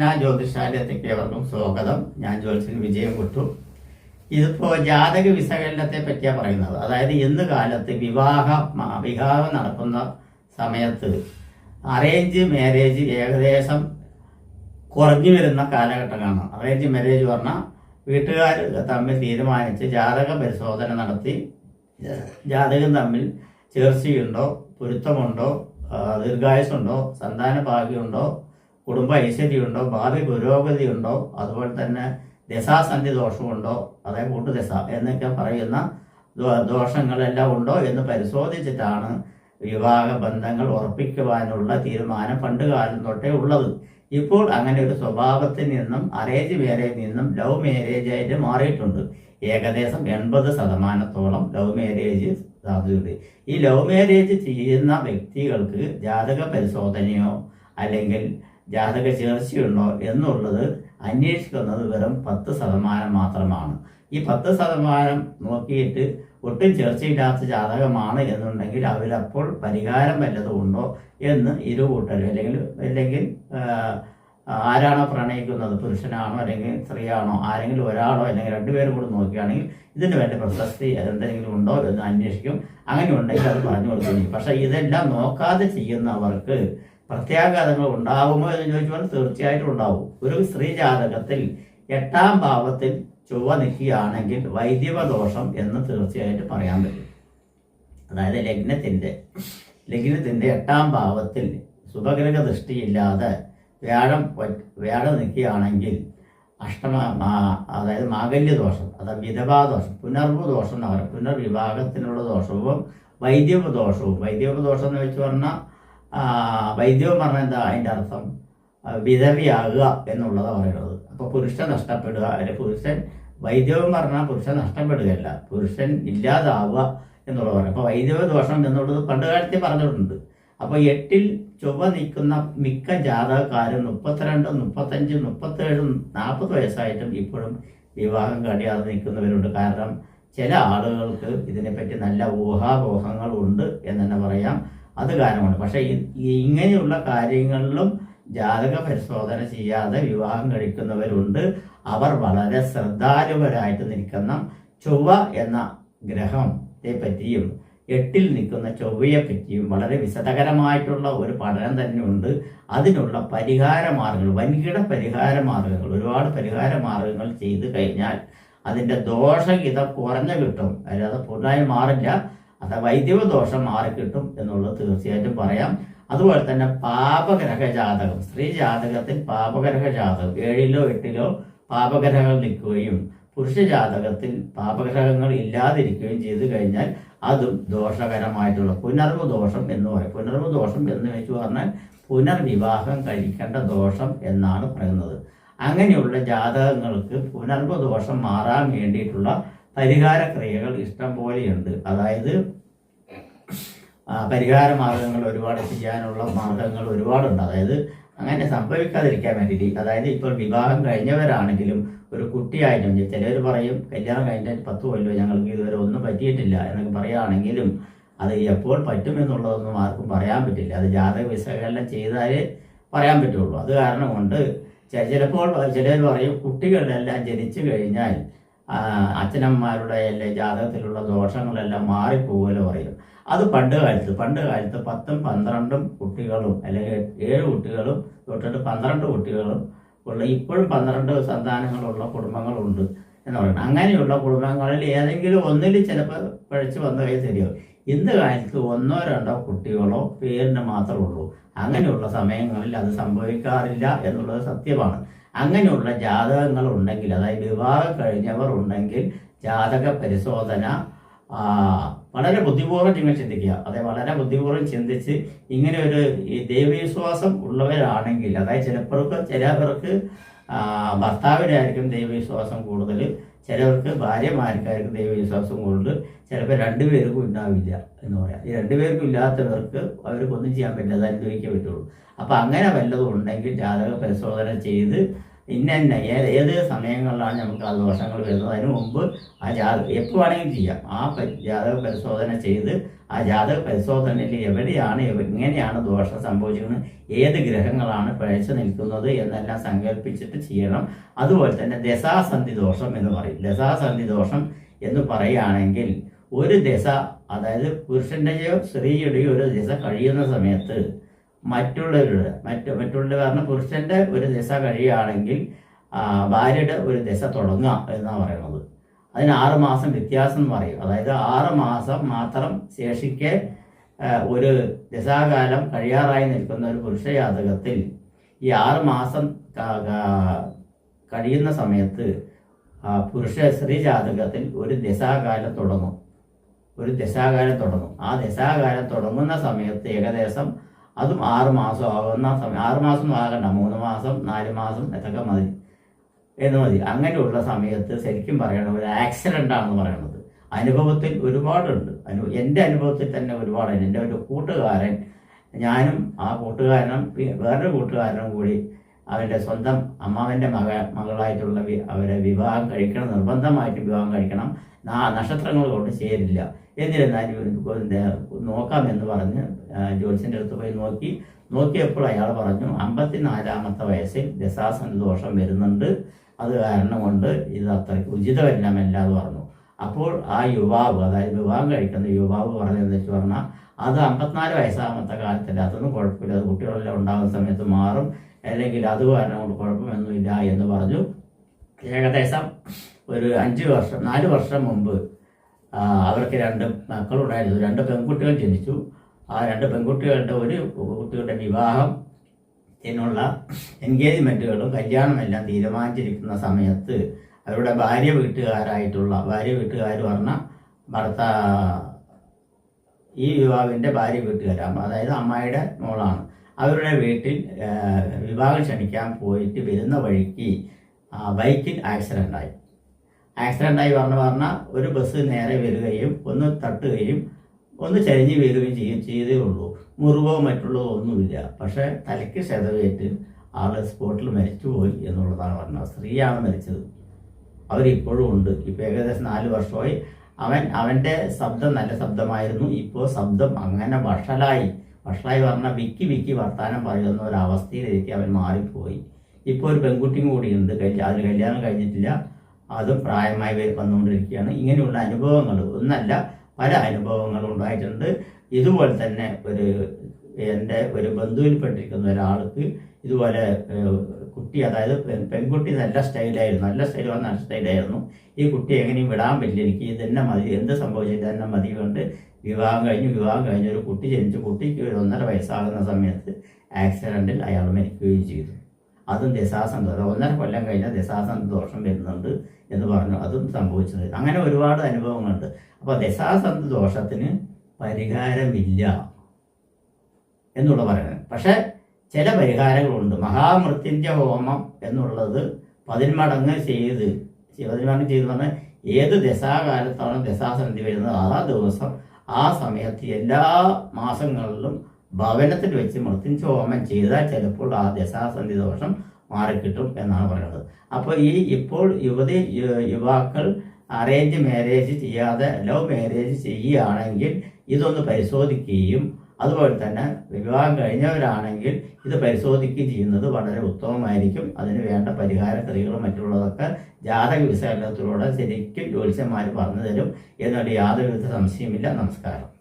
കൃഷ്ണ ജ്യോതിഷാലയത്തേക്ക് ഏവർക്കും സ്വാഗതം. ഞാൻ ജ്യോത്സ്യൻ വിജയം കുട്ടു. ഇതിപ്പോ ജാതക വിശകലനത്തെ പറ്റിയാ പറയുന്നത്. അതായത് ഇന്ന് കാലത്ത് വിവാഹ വിവാഹം നടക്കുന്ന സമയത്ത് അറേഞ്ച് മാരേജ് ഏകദേശം കുറഞ്ഞു വരുന്ന കാലഘട്ടമാണ് അറേഞ്ച് മാരേജ് പറഞ്ഞാൽ വീട്ടുകാർ തമ്മിൽ തീരുമാനിച്ച് ജാതക പരിശോധന നടത്തി ജാതകം തമ്മിൽ ചേർച്ചയുണ്ടോ പൊരുത്തമുണ്ടോ ദീർഘായുസുണ്ടോ സന്താന ഭാഗ്യമുണ്ടോ കുടുംബ ഐശ്വര്യമുണ്ടോ? ഭാവി പുരോഗതി ഉണ്ടോ അതുപോലെ തന്നെ ദശാസന്ധി ദോഷമുണ്ടോ? അതായത് കൂട്ടുദശ എന്നൊക്കെ പറയുന്ന ദോഷങ്ങളെല്ലാം ഉണ്ടോ എന്ന് പരിശോധിച്ചിട്ടാണ് വിവാഹ ബന്ധങ്ങൾ ഉറപ്പിക്കുവാനുള്ള തീരുമാനം പണ്ട് കാലം തൊട്ടേ ഉള്ളത്. ഇപ്പോൾ അങ്ങനെ ഒരു സ്വഭാവത്തിൽ നിന്നും അറേഞ്ച് മാരേജ് നിന്നും ലവ് മാരേജ് ആയിട്ട് മാറിയിട്ടുണ്ട്. ഏകദേശം എൺപത് ശതമാനത്തോളം ലവ് മാരേജ് സാധ്യതയുണ്ട്. ഈ ലവ് മാരേജ് ചെയ്യുന്ന വ്യക്തികൾക്ക് ജാതക പരിശോധനയോ അല്ലെങ്കിൽ ജാതക ചേർച്ചയുണ്ടോ എന്നുള്ളത് അന്വേഷിക്കുന്നത് വെറും പത്ത് ശതമാനം മാത്രമാണ്. ഈ പത്ത് ശതമാനം നോക്കിയിട്ട് ഒട്ടും ചേർച്ചയില്ലാത്ത ജാതകമാണ് എന്നുണ്ടെങ്കിൽ അവരപ്പോൾ പരിഹാരം വല്ലതും ഉണ്ടോ എന്ന് ഇരു കൂട്ടരും അല്ലെങ്കിൽ അല്ലെങ്കിൽ ആരാണോ പ്രണയിക്കുന്നത്? പുരുഷനാണോ അല്ലെങ്കിൽ സ്ത്രീയാണോ? ആരെങ്കിലും ഒരാളോ അല്ലെങ്കിൽ രണ്ടുപേരും കൂടി നോക്കുകയാണെങ്കിൽ ഇതിന് വേണ്ട പ്രശസ്തി എന്തെങ്കിലും ഉണ്ടോ എന്ന് അന്വേഷിക്കും. അങ്ങനെ ഉണ്ടെങ്കിൽ അത് പറഞ്ഞു കൊടുക്കും. പക്ഷേ ഇതെല്ലാം നോക്കാതെ ചെയ്യുന്നവർക്ക് പ്രത്യാഘാതങ്ങൾ ഉണ്ടാകുമോ എന്ന് ചോദിച്ചാൽ തീർച്ചയായിട്ടും ഉണ്ടാവും ഒരു സ്ത്രീ ജാതകത്തിൽ എട്ടാം ഭാവത്തിൽ ചൊവ്വ നിൽക്കുകയാണെങ്കിൽ വൈദ്യവ ദോഷം എന്ന് തീർച്ചയായിട്ടും പറയാൻ പറ്റും. അതായത് ലഗ്നത്തിന്റെ ലഗ്നത്തിന്റെ എട്ടാം ഭാവത്തിൽ ശുഭഗ്രഹ ദൃഷ്ടിയില്ലാതെ വ്യാഴം വ്യാഴം നിൽക്കുകയാണെങ്കിൽ അഷ്ടമ അതായത് മാഗല്യ ദോഷം അതായത് വിധവാ ദോഷം പുനർവ് ദോഷം എന്ന് പറയും. പുനർവിവാഹത്തിനുള്ള ദോഷവും വൈദ്യവ ദോഷവും വൈദ്യവ ദോഷം എന്ന് വെച്ച് പറഞ്ഞാൽ വൈദ്യവം പറഞ്ഞാൽ എന്താ അതിന്റെ അർത്ഥം? വിധവിയാകുക എന്നുള്ളതാണ് പറയുന്നത്. അപ്പോൾ പുരുഷൻ നഷ്ടപ്പെടുക. അല്ലെ പുരുഷൻ വൈദ്യവും പറഞ്ഞാൽ പുരുഷൻ നഷ്ടപ്പെടുകയല്ല. പുരുഷൻ ഇല്ലാതാവുക എന്നുള്ളത് പറയും അപ്പോൾ വൈദ്യവ ദോഷം എന്നുള്ളത് പണ്ട് കാലത്തെ പറഞ്ഞിട്ടുണ്ട്. അപ്പോൾ എട്ടിൽ ചൊവ്വ നിൽക്കുന്ന മിക്ക ജാതകക്കാരും മുപ്പത്തിരണ്ട് മുപ്പത്തഞ്ച് മുപ്പത്തേഴ് നാൽപ്പത് വയസ്സായിട്ടും ഇപ്പോഴും വിവാഹം കഴിയാതെ നിൽക്കുന്നവരുണ്ട്. കാരണം ചില ആളുകൾക്ക് ഇതിനെപ്പറ്റി നല്ല ഊഹാപോഹങ്ങളുണ്ട് എന്ന് തന്നെ പറയാം. അത് കാരണമാണ് പക്ഷേ ഇങ്ങനെയുള്ള കാര്യങ്ങളിലും ജാതക പരിശോധന ചെയ്യാതെ വിവാഹം കഴിക്കുന്നവരുണ്ട്. അവർ വളരെ ശ്രദ്ധാലുവരായിട്ട് നിൽക്കുന്ന ചൊവ്വ എന്ന ഗ്രഹത്തെ പറ്റിയും എട്ടിൽ നിൽക്കുന്ന ചൊവ്വയെ പറ്റിയും വളരെ വിശദകരമായിട്ടുള്ള ഒരു പഠനം തന്നെയുണ്ട്. അതിനുള്ള പരിഹാര മാർഗങ്ങൾ വൻകിട പരിഹാര മാർഗങ്ങൾ ഒരുപാട് പരിഹാര മാർഗങ്ങൾ ചെയ്തു കഴിഞ്ഞാൽ അതിന്റെ ദോഷഗീത കുറഞ്ഞു കിട്ടും. അല്ലാതെ പൂർണമായി മാറില്ല. അത് വൈദ്യവ ദോഷം മാറിക്കിട്ടും എന്നുള്ളത് തീർച്ചയായിട്ടും പറയാം. അതുപോലെ തന്നെ പാപഗ്രഹ ജാതകം. സ്ത്രീ ജാതകത്തിൽ പാപഗ്രഹ ജാതകം. ഏഴിലോ എട്ടിലോ പാപഗ്രഹങ്ങൾ നിൽക്കുകയും പുരുഷ ജാതകത്തിൽ പാപഗ്രഹങ്ങൾ ഇല്ലാതിരിക്കുകയും ചെയ്തു കഴിഞ്ഞാൽ അതും ദോഷകരമായിട്ടുള്ള പുനർവ് ദോഷം എന്ന് പറയും. പുനർവ് ദോഷം എന്ന് വെച്ച് പറഞ്ഞാൽ പുനർവിവാഹം കഴിക്കേണ്ട ദോഷം എന്നാണ് പറയുന്നത്. അങ്ങനെയുള്ള ജാതകങ്ങൾക്ക് പുനർവ് ദോഷം മാറാൻ വേണ്ടിയിട്ടുള്ള പരിഹാര ക്രിയകൾ ഇഷ്ടം പോലെയുണ്ട്. അതായത് പരിഹാര മാർഗങ്ങൾ ഒരുപാട് ചെയ്യാനുള്ള മാർഗങ്ങൾ ഒരുപാടുണ്ട്. അതായത് അങ്ങനെ സംഭവിക്കാതിരിക്കാൻ വേണ്ടിയിട്ട് അതായത് ഇപ്പോൾ വിവാഹം കഴിഞ്ഞവരാണെങ്കിലും ഒരു കുട്ടിയായിട്ടും ചിലർ പറയും കല്യാണം കഴിഞ്ഞിട്ട് പത്ത് കൊല്ലോ ഞങ്ങൾക്ക് ഇതുവരെ ഒന്നും പറ്റിയിട്ടില്ല എന്നൊക്കെ പറയുകയാണെങ്കിലും അത് എപ്പോൾ പറ്റുമെന്നുള്ളതൊന്നും ആർക്കും പറയാൻ പറ്റില്ല. അത് ജാതക വിശകലനം ചെയ്താലേ പറയാൻ പറ്റുള്ളൂ. അത് കാരണം കൊണ്ട് ചിലപ്പോൾ ചിലർ പറയും കുട്ടികളെല്ലാം ജനിച്ചു കഴിഞ്ഞാൽ ആ, അച്ഛനമ്മമാരുടെ എല്ലാ ജാതകത്തിലുള്ള ദോഷങ്ങളെല്ലാം മാറിപ്പോകുമല്ലോ പറയും അത് പണ്ട് കാലത്ത് പണ്ട് കാലത്ത് പത്തും പന്ത്രണ്ടും കുട്ടികളും അല്ലെങ്കിൽ ഏഴ് കുട്ടികളും തൊട്ടിട്ട് പന്ത്രണ്ട് കുട്ടികളും ഉള്ള ഇപ്പോഴും പന്ത്രണ്ട് സന്താനങ്ങളുള്ള കുടുംബങ്ങളുണ്ട് എന്ന് പറയുന്നത് അങ്ങനെയുള്ള കുടുംബങ്ങളിൽ ഏതെങ്കിലും ഒന്നിൽ ചിലപ്പോൾ പഴച്ച് വന്നു കഴിഞ്ഞാൽ ശരിയാവും ഇന്ന് കാലത്ത് ഒന്നോ രണ്ടോ കുട്ടികളോ പേരിന് മാത്രമേ ഉള്ളൂ. അങ്ങനെയുള്ള സമയങ്ങളിൽ അത് സംഭവിക്കാറില്ല എന്നുള്ളത് സത്യമാണ്. അങ്ങനെയുള്ള ജാതകങ്ങൾ ഉണ്ടെങ്കിൽ അതായത് വിവാഹം കഴിഞ്ഞവർ ഉണ്ടെങ്കിൽ ജാതക പരിശോധന വളരെ ബുദ്ധിപൂർവം നിങ്ങൾ ചിന്തിക്കുക. അതെ വളരെ ബുദ്ധിപൂർവം ചിന്തിച്ച് ഇങ്ങനെ ഒരു ഈ ദൈവവിശ്വാസം ഉള്ളവരാണെങ്കിൽ അതായത് ചിലപ്പോൾ ചിലവർക്ക് ഭർത്താവിനായിരിക്കും ദൈവവിശ്വാസം കൂടുതൽ. ചിലവർക്ക് ഭാര്യമാർക്കാർക്ക് ദൈവവിശ്വാസം കൊണ്ട് ചിലപ്പോൾ രണ്ടുപേർക്കും ഉണ്ടാവില്ല എന്ന് പറയാം. ഈ രണ്ടുപേർക്കും ഇല്ലാത്തവർക്ക് അവർക്ക് ഒന്നും ചെയ്യാൻ പറ്റില്ല അത് അനുഭവിക്കാൻ പറ്റുള്ളൂ. അപ്പം അങ്ങനെ വല്ലതും ഉണ്ടെങ്കിൽ ജാതക പരിശോധന ചെയ്ത് ഇന്ന ഏത് ഏത് സമയങ്ങളിലാണ് നമുക്ക് ആ ദോഷങ്ങൾ വരുന്നത്? അതിന് മുമ്പ് ആ ജാതക എപ്പോൾ വേണമെങ്കിലും ചെയ്യാം. ആ ജാതക പരിശോധന ചെയ്ത് ആ ജാതക പരിശോധനയിൽ എവിടെയാണ് എങ്ങനെയാണ് ദോഷം സംഭവിച്ചിരിക്കുന്നത്? ഏത് ഗ്രഹങ്ങളാണ് പിഴച്ചു നിൽക്കുന്നത് എന്നെല്ലാം സങ്കല്പിച്ചിട്ട് ചെയ്യണം. അതുപോലെ തന്നെ ദശാസന്ധി ദോഷം എന്ന് പറയും. ദശാസന്ധി ദോഷം എന്ന് പറയുകയാണെങ്കിൽ ഒരു ദശ അതായത് പുരുഷന്റെയോ സ്ത്രീയുടെയോ ഒരു ദശ കഴിയുന്ന സമയത്ത് മറ്റുള്ളവരുടെ മറ്റു മറ്റുള്ള കാരണം പുരുഷന്റെ ഒരു ദശ കഴിയുകയാണെങ്കിൽ ഭാര്യയുടെ ഒരു ദശ തുടങ്ങുക എന്നാണ് പറയുന്നത്. അതിന് ആറ് മാസം വ്യത്യാസം എന്ന് പറയും. അതായത് ആറ് മാസം മാത്രം ശേഷിക്കെ ഒരു ദശാകാലം കഴിയാറായി നിൽക്കുന്ന ഒരു പുരുഷ ജാതകത്തിൽ ഈ ആറ് മാസം കഴിയുന്ന സമയത്ത് പുരുഷ സ്ത്രീ ജാതകത്തിൽ ഒരു ദശാകാലം തുടങ്ങും. ഒരു ദശാകാലം തുടങ്ങും. ആ ദശാകാലം തുടങ്ങുന്ന സമയത്ത് ഏകദേശം അതും ആറ് മാസം ആകുന്ന സമയം. ആറ് മാസം ആകണ്ട. മൂന്ന് മാസം നാല് മാസം എന്നൊക്കെ മതി. എന്ന് മതി. അങ്ങനെയുള്ള സമയത്ത് ശരിക്കും പറയണത് ഒരു ആക്സിഡന്റ് ആണെന്ന് പറയണത്. അനുഭവത്തിൽ ഒരുപാടുണ്ട്. അനു എന്റെ അനുഭവത്തിൽ തന്നെ ഒരുപാടുണ്ട് എന്റെ ഒരു കൂട്ടുകാരൻ ഞാനും ആ കൂട്ടുകാരനും വേറൊരു കൂട്ടുകാരനും കൂടി അവന്റെ സ്വന്തം അമ്മാവന്റെ മക മകളായിട്ടുള്ള അവരെ വിവാഹം കഴിക്കണം നിർബന്ധമായിട്ട് വിവാഹം കഴിക്കണം. നക്ഷത്രങ്ങൾ കൊണ്ട് ചേരില്ല എന്നിരുന്നാലും നോക്കാമെന്ന് പറഞ്ഞ് ജോത്സ്യന്റെ അടുത്ത് പോയി നോക്കി. നോക്കിയപ്പോൾ അയാൾ പറഞ്ഞു അമ്പത്തിനാലാമത്തെ വയസ്സിൽ ദശാസന ദോഷം വരുന്നുണ്ട്. അത് കാരണം കൊണ്ട് ഇത് അത്രയ്ക്ക് ഉചിതമല്ലമല്ല എന്ന് പറഞ്ഞു. അപ്പോൾ ആ യുവാവ് അതായത് വിവാഹം കഴിക്കുന്ന യുവാവ് പറഞ്ഞതെന്ന് വെച്ച് പറഞ്ഞാൽ അത് അമ്പത്തിനാല് വയസ്സാമത്തെ കാലത്തല്ല. അതൊന്നും കുഴപ്പമില്ല. അത് കുട്ടികളെല്ലാം ഉണ്ടാകുന്ന സമയത്ത് മാറും. അല്ലെങ്കിൽ അത് കാരണം കൊണ്ട് കുഴപ്പമൊന്നുമില്ല എന്ന് പറഞ്ഞു. ഏകദേശം ഒരു അഞ്ച് വർഷം നാല് വർഷം മുമ്പ് അവർക്ക് രണ്ട് മക്കളുണ്ടായിരുന്നു. രണ്ട് പെൺകുട്ടികൾ ജനിച്ചു. ആ രണ്ട് പെൺകുട്ടികളുടെ ഒരു കുട്ടികളുടെ വിവാഹം എന്നുള്ള എൻഗേജ്മെന്റുകളും കല്യാണമെല്ലാം തീരുമാനിച്ചിരിക്കുന്ന സമയത്ത് അവരുടെ ഭാര്യ വീട്ടുകാരായിട്ടുള്ള ഭാര്യ വീട്ടുകാർ പറഞ്ഞ ഭർത്താ ഈ യുവാവിന്റെ ഭാര്യ വീട്ടുകാരാണ്. അതായത് അമ്മായിയുടെ മോളാണ്. അവരുടെ വീട്ടിൽ വിവാഹം ക്ഷണിക്കാൻ പോയിട്ട് വരുന്ന വഴിക്ക് ബൈക്കിൽ ആക്സിഡന്റ് ആയി ആക്സിഡന്റ് ആയി പറഞ്ഞു പറഞ്ഞാൽ ഒരു ബസ് നേരെ വരികയും ഒന്ന് തട്ടുകയും ഒന്ന് ചരിഞ്ഞ് വീഴുകയും ചെയ്യും ചെയ്തേ ഉള്ളൂ. മുറിവോ മറ്റുള്ളതോ ഒന്നുമില്ല. പക്ഷേ തലയ്ക്ക് ക്ഷതവേറ്റ് ആൾ സ്പോട്ടിൽ മരിച്ചുപോയി എന്നുള്ളതാണ് പറഞ്ഞത്. സ്ത്രീയാണ് മരിച്ചത്. അവരിപ്പോഴും ഉണ്ട്. ഇപ്പോൾ ഏകദേശം നാല് വർഷമായി. അവൻ അവന്റെ ശബ്ദം നല്ല ശബ്ദമായിരുന്നു. ഇപ്പോൾ ശബ്ദം അങ്ങനെ വഷളായി. വഷളായി പറഞ്ഞാൽ വിക്കി വിക്കി വർത്താനം പറയുന്ന ഒരു അവസ്ഥയിലേക്ക് അവൻ മാറിപ്പോയി. ഇപ്പോൾ ഒരു പെൺകുട്ടിയും കൂടിയുണ്ട്. അതിന് കല്യാണം കഴിഞ്ഞിട്ടില്ല. അതും പ്രായമായി വന്നുകൊണ്ടിരിക്കുകയാണ്. ഇങ്ങനെയുള്ള അനുഭവങ്ങൾ ഒന്നല്ല പല അനുഭവങ്ങളും ഉണ്ടായിട്ടുണ്ട്. ഇതുപോലെ തന്നെ ഒരു എന്റെ ഒരു ബന്ധുവിൽപ്പെട്ടിരിക്കുന്ന ഒരാൾക്ക് ഇതുപോലെ കുട്ടി അതായത് പെൺകുട്ടി നല്ല സ്റ്റൈലായിരുന്നു നല്ല സ്റ്റൈൽ നല്ല സ്റ്റൈലായിരുന്നു. ഈ കുട്ടി എങ്ങനെയും വിടാൻ പറ്റില്ല. എനിക്ക് ഇത് തന്നെ മതി എന്ത് സംഭവിച്ചു ഇത് തന്നെ മതി കൊണ്ട് വിവാഹം കഴിഞ്ഞു. വിവാഹം കഴിഞ്ഞ ഒരു കുട്ടി ജനിച്ച. കുട്ടിക്ക് ഒരു ഒന്നര വയസ്സാകുന്ന സമയത്ത് ആക്സിഡന്റിൽ അയാൾ മരിക്കുകയും ചെയ്തു. അതും ദശാസന്ധ ഒന്നര കൊല്ലം കഴിഞ്ഞാൽ ദോഷം വരുന്നുണ്ട് എന്ന് പറഞ്ഞു. അതും സംഭവിച്ചത്. അങ്ങനെ ഒരുപാട് അനുഭവങ്ങളുണ്ട്. അപ്പോൾ ദശാസന്ധ ദോഷത്തിന് പരിഹാരമില്ല എന്നുള്ള പറയുന്നത്. പക്ഷെ ചില പരിഹാരങ്ങളുണ്ട്. മഹാമൃത്യുഞ്ജയ ഹോമം എന്നുള്ളത് പതിന്മടങ്ങ് ചെയ്ത് പതിന്മടങ്ങ് ചെയ്ത് പറഞ്ഞാൽ ഏത് ദശാകാലത്താണ് ദശാസന്ധി വരുന്നത്? ആ ദിവസം ആ സമയത്ത് എല്ലാ മാസങ്ങളിലും ഭവനത്തിൽ വെച്ച് മൃത്യുഞ്ജയ ഹോമം ചെയ്താൽ ചിലപ്പോൾ ആ ദശാസന്ധി ദോഷം മാറിക്കിട്ടും എന്നാണ് പറയുന്നത്. അപ്പോൾ ഈ ഇപ്പോൾ യുവതി യുവാക്കൾ അറേഞ്ച് മാരേജ് ചെയ്യാതെ ലവ് മാരേജ് ചെയ്യുകയാണെങ്കിൽ ഇതൊന്ന് പരിശോധിക്കുകയും അതുപോലെ തന്നെ വിവാഹം കഴിഞ്ഞവരാണെങ്കിൽ ഇത് പരിശോധിക്കുകയും ചെയ്യുന്നത് വളരെ ഉത്തമമായിരിക്കും. അതിന് വേണ്ട പരിഹാര ക്രിയകളും മറ്റുള്ളതൊക്കെ ജാതക വിശകലനത്തിലൂടെ ശരിക്കും ജ്യോത്സ്യന്മാർ പറഞ്ഞു തരും. എന്നുള്ള യാതൊരുവിധ സംശയമില്ല നമസ്കാരം.